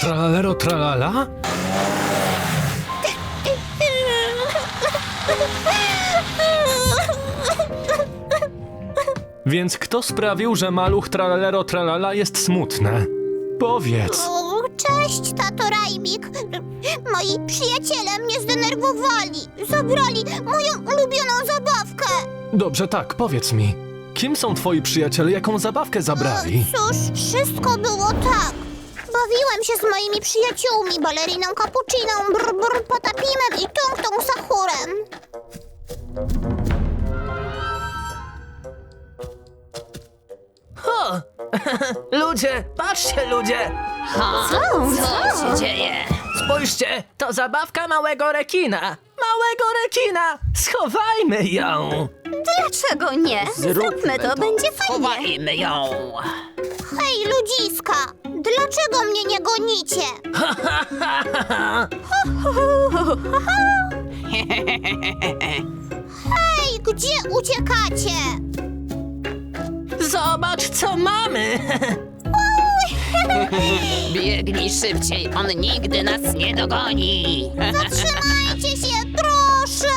Tralalero tralala? Więc kto sprawił, że maluch tralalero tralala jest smutne? Powiedz. Cześć, tato Rajbik. Moi przyjaciele mnie zdenerwowali. Zabrali moją ulubioną zabawkę. Dobrze, tak, powiedz mi. Kim są twoi przyjaciele, jaką zabawkę zabrali? Cóż, wszystko było tak. Bawiłem się z moimi przyjaciółmi, baleriną Cappucciną, brr, brr, Patapimem i Tung Tung Sahurem. O! ludzie, patrzcie ludzie! Co się dzieje? Spójrzcie, to zabawka małego rekina! Małego rekina! Schowajmy ją! Dlaczego nie? Zróbmy to, będzie fajnie. Schowajmy ją! Hej, ludziska, dlaczego mnie nie gonicie? Hej, gdzie uciekacie? Zobacz, co mamy! Biegnij szybciej, on nigdy nas nie dogoni. Zatrzymajcie się, proszę!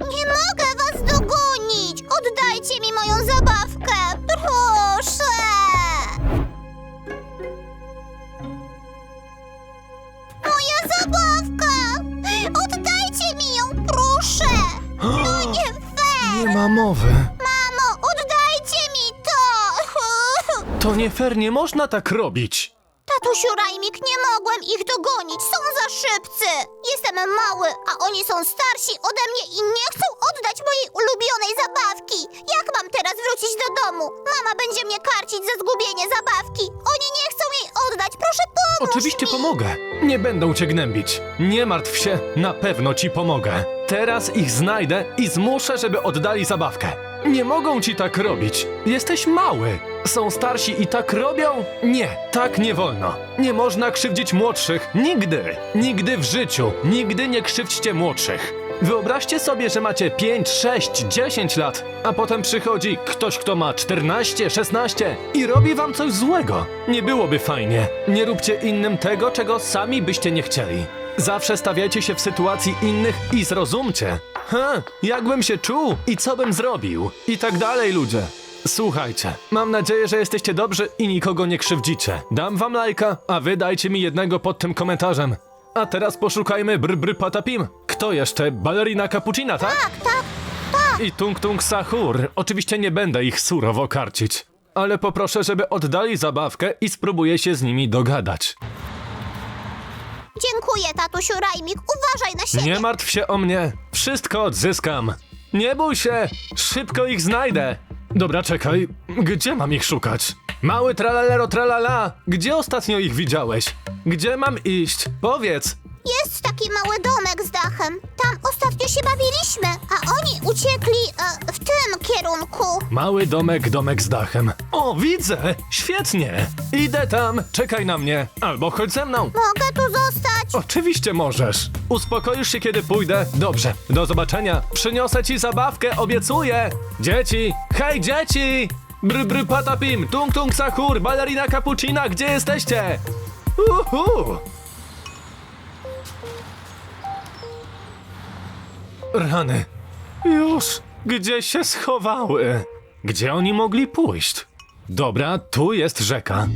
Nie mogę was dogonić! Oddajcie mi moją zabawkę, proszę! Moja zabawka! Oddajcie mi ją, proszę! To nie fair! Nie ma mowy. Mamo, oddajcie mi to! To nie fair, nie można tak robić. Tatusiu Rajmik, nie mogłem ich dogonić, są za szybcy! Jestem mały, a oni są starsi ode mnie i nie chcą oddać mojej ulubionej zabawki! Jak mam teraz wrócić do domu? Mama będzie mnie karcić za zgubienie zabawki! Oni nie chcą jej oddać, proszę pomóż Oczywiście mi! pomogę. Nie będą cię gnębić. Nie martw się, na pewno ci pomogę. Teraz ich znajdę i zmuszę, żeby oddali zabawkę. Nie mogą ci tak robić. Jesteś mały. Są starsi i tak robią? Nie, tak nie wolno. Nie można krzywdzić młodszych. Nigdy. Nigdy w życiu. Nigdy nie krzywdźcie młodszych. Wyobraźcie sobie, że macie 5, 6, 10 lat, a potem przychodzi ktoś, kto ma 14, 16 i robi wam coś złego. Nie byłoby fajnie. Nie róbcie innym tego, czego sami byście nie chcieli. Zawsze stawiajcie się w sytuacji innych i zrozumcie. Ha, jakbym się czuł i co bym zrobił? I tak dalej, ludzie. Słuchajcie, mam nadzieję, że jesteście dobrzy i nikogo nie krzywdzicie. Dam wam lajka, a wy dajcie mi jednego pod tym komentarzem. A teraz poszukajmy br br patapim. Kto jeszcze? Balerina Cappuccina, tak? Tak, tak, tak! I Tung Tung Sahur. Oczywiście nie będę ich surowo karcić. Ale poproszę, żeby oddali zabawkę i spróbuję się z nimi dogadać. Dziękuję, tatusiu Rajmik, uważaj na siebie! Nie martw się o mnie. Wszystko odzyskam. Nie bój się. Szybko ich znajdę. Dobra, czekaj. Gdzie mam ich szukać? Mały tralalero tralala. Gdzie ostatnio ich widziałeś? Gdzie mam iść? Powiedz. Jest taki mały domek z dachem. Tam ostatnio się bawiliśmy, a oni uciekli e, w tym kierunku. Mały domek, domek z dachem. O, widzę! Świetnie! Idę tam, czekaj na mnie, albo chodź ze mną. Mogę tu zostać? Oczywiście możesz. Uspokoisz się, kiedy pójdę. Dobrze, do zobaczenia. Przyniosę ci zabawkę, obiecuję. Dzieci, hej dzieci! Br br patapim, tung tung sahur, balerina cappuccina, gdzie jesteście? Uhu! Rany. Już gdzieś się schowały. Gdzie oni mogli pójść? Dobra, tu jest rzeka.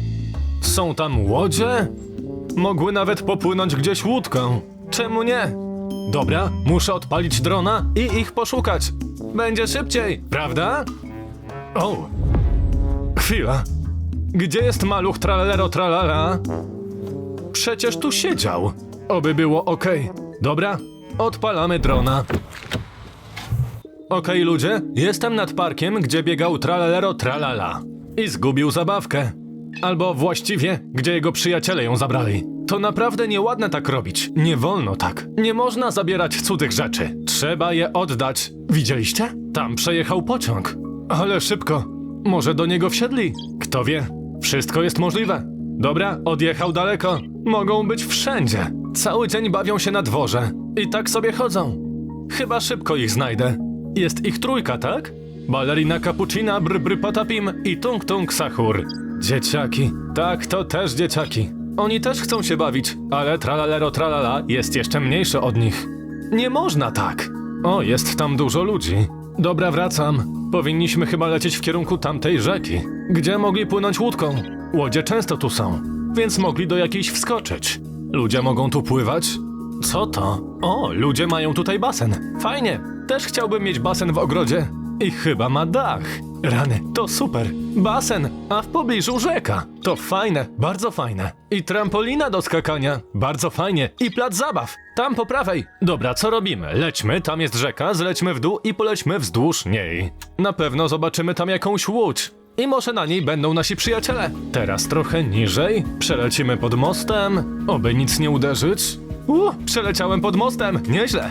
Są tam łodzie? Mogły nawet popłynąć gdzieś łódką. Czemu nie? Dobra, muszę odpalić drona i ich poszukać. Będzie szybciej, prawda? O! Chwila. Gdzie jest maluch tralalero tralala? Przecież tu siedział. Oby było ok. Dobra, odpalamy drona. Okej, ludzie, jestem nad parkiem, gdzie biegał tralalero tralala. I zgubił zabawkę. Albo właściwie, gdzie jego przyjaciele ją zabrali. To naprawdę nieładne tak robić. Nie wolno tak. Nie można zabierać cudzych rzeczy. Trzeba je oddać. Widzieliście? Tam przejechał pociąg. Ale szybko. Może do niego wsiedli? Kto wie? Wszystko jest możliwe. Dobra, odjechał daleko. Mogą być wszędzie. Cały dzień bawią się na dworze. I tak sobie chodzą. Chyba szybko ich znajdę. Jest ich trójka, tak? Balerina Cappuccina, Br Br Patapim i Tung Tung Sahur. Dzieciaki. Tak, to też dzieciaki. Oni też chcą się bawić, ale tralalero tralala jest jeszcze mniejsze od nich. Nie można tak. O, jest tam dużo ludzi. Dobra, wracam. Powinniśmy chyba lecieć w kierunku tamtej rzeki, gdzie mogli płynąć łódką. Łodzie często tu są, więc mogli do jakiejś wskoczyć. Ludzie mogą tu pływać? Co to? O, ludzie mają tutaj basen. Fajnie. Też chciałbym mieć basen w ogrodzie. I chyba ma dach. Rany, to super. Basen, a w pobliżu rzeka. To fajne, bardzo fajne. I trampolina do skakania. Bardzo fajnie. I plac zabaw. Tam po prawej. Dobra, co robimy? Lećmy, tam jest rzeka, zlećmy w dół i polećmy wzdłuż niej. Na pewno zobaczymy tam jakąś łódź. I może na niej będą nasi przyjaciele. Teraz trochę niżej. Przelecimy pod mostem. Oby nic nie uderzyć. U, przeleciałem pod mostem. Nieźle.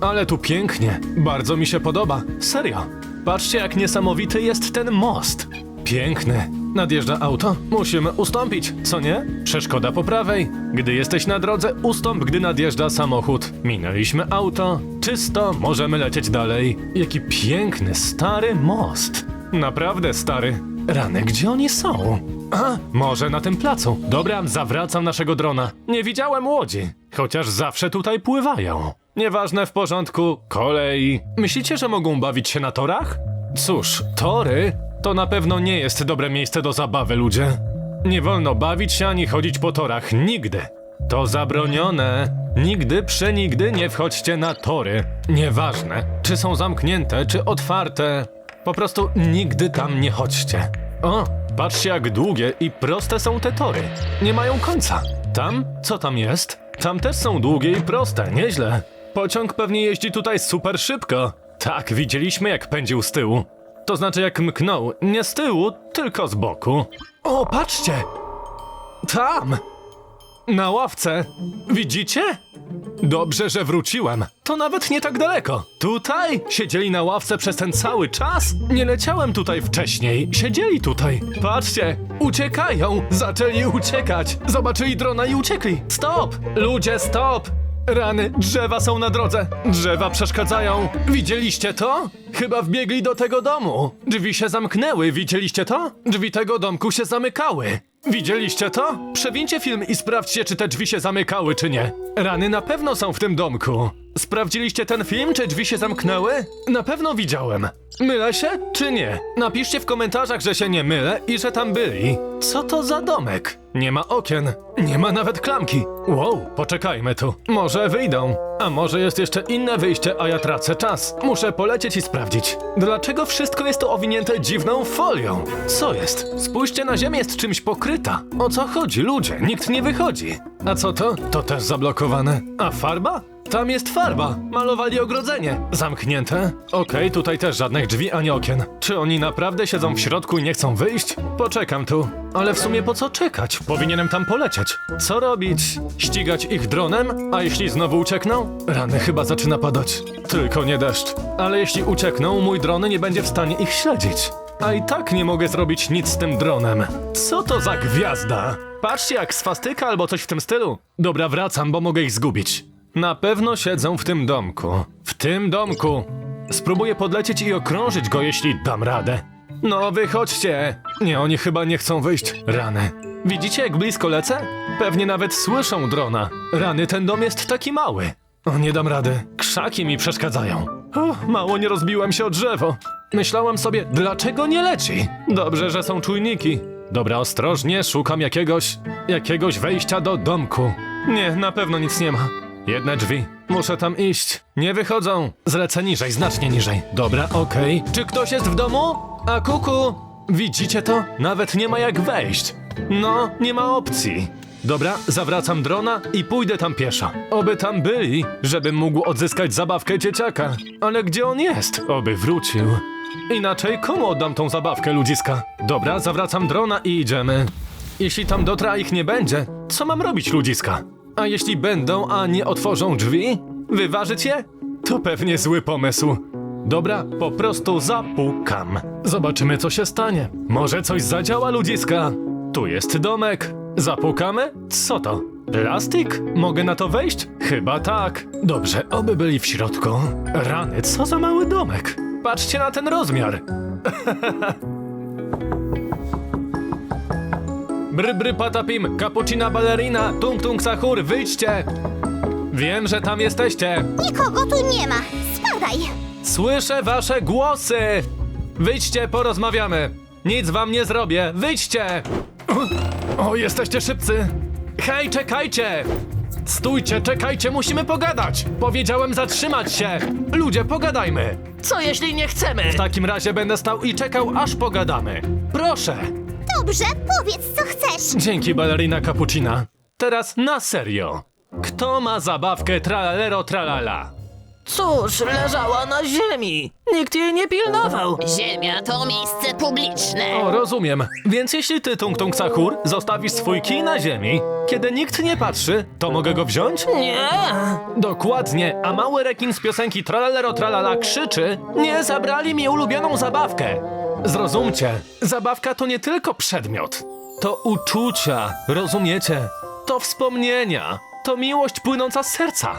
Ale tu pięknie. Bardzo mi się podoba. Serio. Patrzcie, jak niesamowity jest ten most. Piękny. Nadjeżdża auto? Musimy ustąpić, co nie? Przeszkoda po prawej. Gdy jesteś na drodze, ustąp, gdy nadjeżdża samochód. Minęliśmy auto. Czysto, możemy lecieć dalej. Jaki piękny, stary most. Naprawdę stary. Rany, gdzie oni są? A, może na tym placu. Dobra, zawracam naszego drona. Nie widziałem łodzi, chociaż zawsze tutaj pływają. Nieważne, w porządku. Kolej. Myślicie, że mogą bawić się na torach? Cóż, tory to na pewno nie jest dobre miejsce do zabawy, ludzie. Nie wolno bawić się ani chodzić po torach. Nigdy. To zabronione. Nigdy, przenigdy nie wchodźcie na tory. Nieważne, czy są zamknięte, czy otwarte. Po prostu nigdy tam nie chodźcie. O, patrzcie jak długie i proste są te tory. Nie mają końca. Tam? Co tam jest? Tam też są długie i proste, nieźle. Pociąg pewnie jeździ tutaj super szybko. Tak, widzieliśmy jak pędził z tyłu. To znaczy jak mknął, nie z tyłu, tylko z boku. O, patrzcie! Tam! Na ławce. Widzicie? Dobrze, że wróciłem. To nawet nie tak daleko. Tutaj? Siedzieli na ławce przez ten cały czas? Nie leciałem tutaj wcześniej. Siedzieli tutaj. Patrzcie, uciekają. Zaczęli uciekać. Zobaczyli drona i uciekli. Stop! Ludzie, stop! Rany, drzewa są na drodze. Drzewa przeszkadzają. Widzieliście to? Chyba wbiegli do tego domu. Drzwi się zamknęły, widzieliście to? Drzwi tego domku się zamykały. Widzieliście to? Przewincie film i sprawdźcie, czy te drzwi się zamykały, czy nie. Rany na pewno są w tym domku. Sprawdziliście ten film, czy drzwi się zamknęły? Na pewno widziałem. Mylę się, czy nie? Napiszcie w komentarzach, że się nie mylę i że tam byli. Co to za domek? Nie ma okien, nie ma nawet klamki. Wow, poczekajmy tu. Może wyjdą. A może jest jeszcze inne wyjście, a ja tracę czas. Muszę polecieć i sprawdzić. Dlaczego wszystko jest tu owinięte dziwną folią? Co jest? Spójrzcie na ziemię, jest czymś pokryta. O co chodzi, ludzie? Nikt nie wychodzi. A co to? To też zablokowane. A farba? Tam jest farba. Malowali ogrodzenie. Zamknięte? Okej, tutaj też żadnych drzwi ani okien. Czy oni naprawdę siedzą w środku i nie chcą wyjść? Poczekam tu. Ale w sumie po co czekać? Powinienem tam polecieć. Co robić? Ścigać ich dronem? A jeśli znowu uciekną? Rany chyba zaczyna padać. Tylko nie deszcz. Ale jeśli uciekną, mój dron nie będzie w stanie ich śledzić. A i tak nie mogę zrobić nic z tym dronem. Co to za gwiazda? Patrzcie jak swastyka albo coś w tym stylu. Dobra, wracam, bo mogę ich zgubić. Na pewno siedzą w tym domku. W tym domku. Spróbuję podlecieć i okrążyć go, jeśli dam radę. No, wychodźcie. Nie, oni chyba nie chcą wyjść. Rany. Widzicie, jak blisko lecę? Pewnie nawet słyszą drona. Rany, ten dom jest taki mały. O, nie dam rady. Krzaki mi przeszkadzają. Mało nie rozbiłem się o drzewo. Myślałem sobie, dlaczego nie leci? Dobrze, że są czujniki. Dobra, ostrożnie, szukam jakiegoś... jakiegoś wejścia do domku. Nie, na pewno nic nie ma. Jedne drzwi. Muszę tam iść. Nie wychodzą. Zlecę niżej, znacznie niżej. Dobra, okej. Czy ktoś jest w domu? A kuku! Widzicie to? Nawet nie ma jak wejść. No, nie ma opcji. Dobra, zawracam drona i pójdę tam pieszo. Oby tam byli, żebym mógł odzyskać zabawkę dzieciaka. Ale gdzie on jest? Oby wrócił. Inaczej komu oddam tą zabawkę, ludziska? Dobra, zawracam drona i idziemy. Jeśli tam dotra ich nie będzie, co mam robić, ludziska? A jeśli będą, a nie otworzą drzwi? Wyważyć je? To pewnie zły pomysł. Dobra, po prostu zapukam. Zobaczymy, co się stanie. Może coś zadziała, ludziska. Tu jest domek. Zapukamy? Co to? Plastik? Mogę na to wejść? Chyba tak. Dobrze, oby byli w środku. Rany, co za mały domek. Patrzcie na ten rozmiar. Bry bry patapim, cappuccina ballerina, tung tung sahur, wyjdźcie! Wiem, że tam jesteście. Nikogo tu nie ma. Spadaj. Słyszę wasze głosy! Wyjdźcie, porozmawiamy. Nic wam nie zrobię. Wyjdźcie! O, o, jesteście szybcy. Hej, czekajcie! Stójcie, czekajcie, musimy pogadać! Powiedziałem zatrzymać się! Ludzie, pogadajmy! Co jeśli nie chcemy? W takim razie będę stał i czekał, aż pogadamy. Proszę! Dobrze, powiedz co chcesz. Dzięki, balerina cappuccina. Teraz na serio. Kto ma zabawkę tralalero tralala? Cóż, leżała na ziemi. Nikt jej nie pilnował. Ziemia to miejsce publiczne. O, rozumiem. Więc jeśli ty, Tung Tung Sahur, zostawisz swój kij na ziemi, kiedy nikt nie patrzy, to mogę go wziąć? Nie. Dokładnie, a mały rekin z piosenki Tralalero Tralala krzyczy Nie zabrali mi ulubioną zabawkę! Zrozumcie, zabawka to nie tylko przedmiot. To uczucia, rozumiecie? To wspomnienia, to miłość płynąca z serca.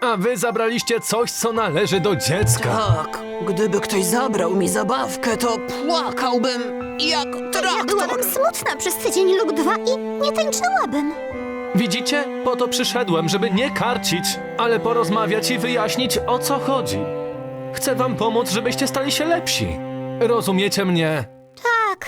A wy zabraliście coś, co należy do dziecka. Tak, gdyby ktoś zabrał mi zabawkę, to płakałbym jak Ja traktor. byłabym smutna przez tydzień lub dwa i nie tańczyłabym. Widzicie? Po to przyszedłem, żeby nie karcić, ale porozmawiać i wyjaśnić o co chodzi. Chcę wam pomóc, żebyście stali się lepsi. Rozumiecie mnie? Tak.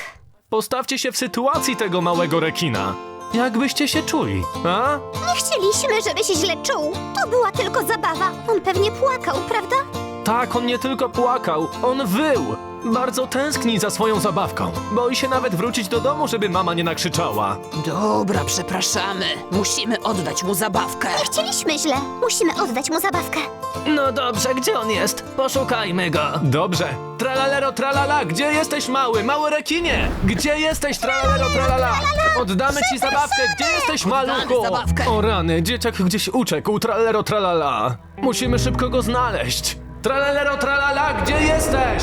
Postawcie się w sytuacji tego małego rekina. Jakbyście się czuli, a? Nie chcieliśmy, żeby się źle czuł. To była tylko zabawa. On pewnie płakał, prawda? Tak, on nie tylko płakał, on wył. Bardzo tęskni za swoją zabawką. Boi się nawet wrócić do domu, żeby mama nie nakrzyczała. Dobra, przepraszamy. Musimy oddać mu zabawkę. Nie chcieliśmy źle. Musimy oddać mu zabawkę. No dobrze, gdzie on jest? Poszukajmy go. Dobrze. Tralalero tralala, gdzie jesteś mały, mały rekinie? Gdzie jesteś tralalero tralala? Oddamy ci zabawkę, gdzie jesteś maluchu? zabawkę. O rany, dzieciak gdzieś uciekł, tralalero tralala. Musimy szybko go znaleźć. Tralalero tralala, gdzie jesteś?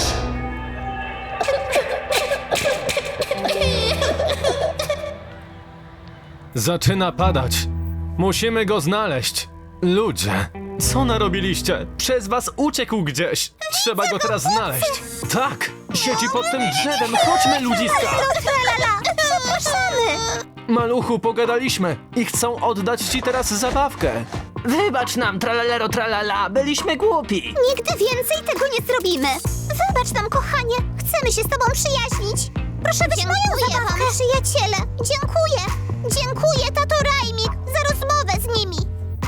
Zaczyna padać. Musimy go znaleźć. Ludzie, co narobiliście? Przez was uciekł gdzieś. Trzeba go teraz znaleźć. Tak, siedzi pod tym drzewem. Chodźmy, ludziska. Tralala! Przepraszamy! Maluchu, pogadaliśmy i chcą oddać ci teraz zabawkę. Wybacz nam, tralalero tralala, byliśmy głupi. Nigdy więcej tego nie zrobimy. Wybacz nam, kochanie. Chcemy się z tobą przyjaźnić. Proszę być moją zabawkę. wam, przyjaciele. Dziękuję. Dziękuję, tato Rajmik, za rozmowę z nimi.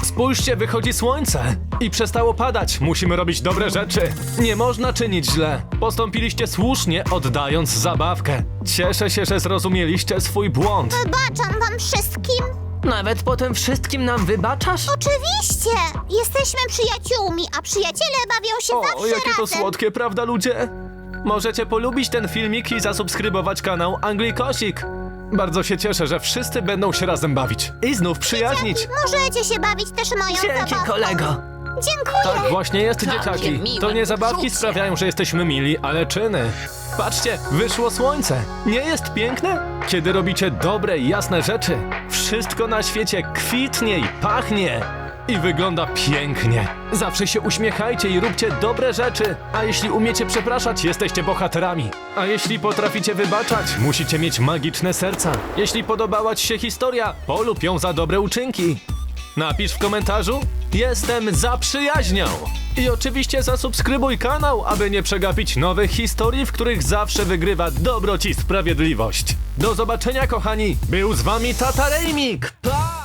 Spójrzcie, wychodzi słońce i przestało padać. Musimy robić dobre rzeczy. Nie można czynić źle. Postąpiliście słusznie, oddając zabawkę. Cieszę się, że zrozumieliście swój błąd. Wybaczam wam wszystkim. Nawet po tym wszystkim nam wybaczasz? Oczywiście. Jesteśmy przyjaciółmi, a przyjaciele bawią się O, zawsze jakie to razem. słodkie, prawda ludzie? Możecie polubić ten filmik i zasubskrybować kanał Anglikosik. Bardzo się cieszę, że wszyscy będą się razem bawić i znów przyjaźnić. Możecie się bawić też moją Dzięki, zabawką. kolego. Dziękuję. Tak właśnie jest, dzieciaki. miłe To nie zabawki sprawiają, że jesteśmy mili, ale czyny. Patrzcie, wyszło słońce. Nie jest piękne? Kiedy robicie dobre i jasne rzeczy, wszystko na świecie kwitnie i pachnie. I wygląda pięknie. Zawsze się uśmiechajcie i róbcie dobre rzeczy. A jeśli umiecie przepraszać, jesteście bohaterami. A jeśli potraficie wybaczać, musicie mieć magiczne serca. Jeśli podobała Ci się historia, polub ją za dobre uczynki. Napisz w komentarzu Jestem za przyjaźnią I oczywiście zasubskrybuj kanał, aby nie przegapić nowych historii, w których zawsze wygrywa dobroć i sprawiedliwość. Do zobaczenia kochani, był z wami Tata Rejmik! Pa!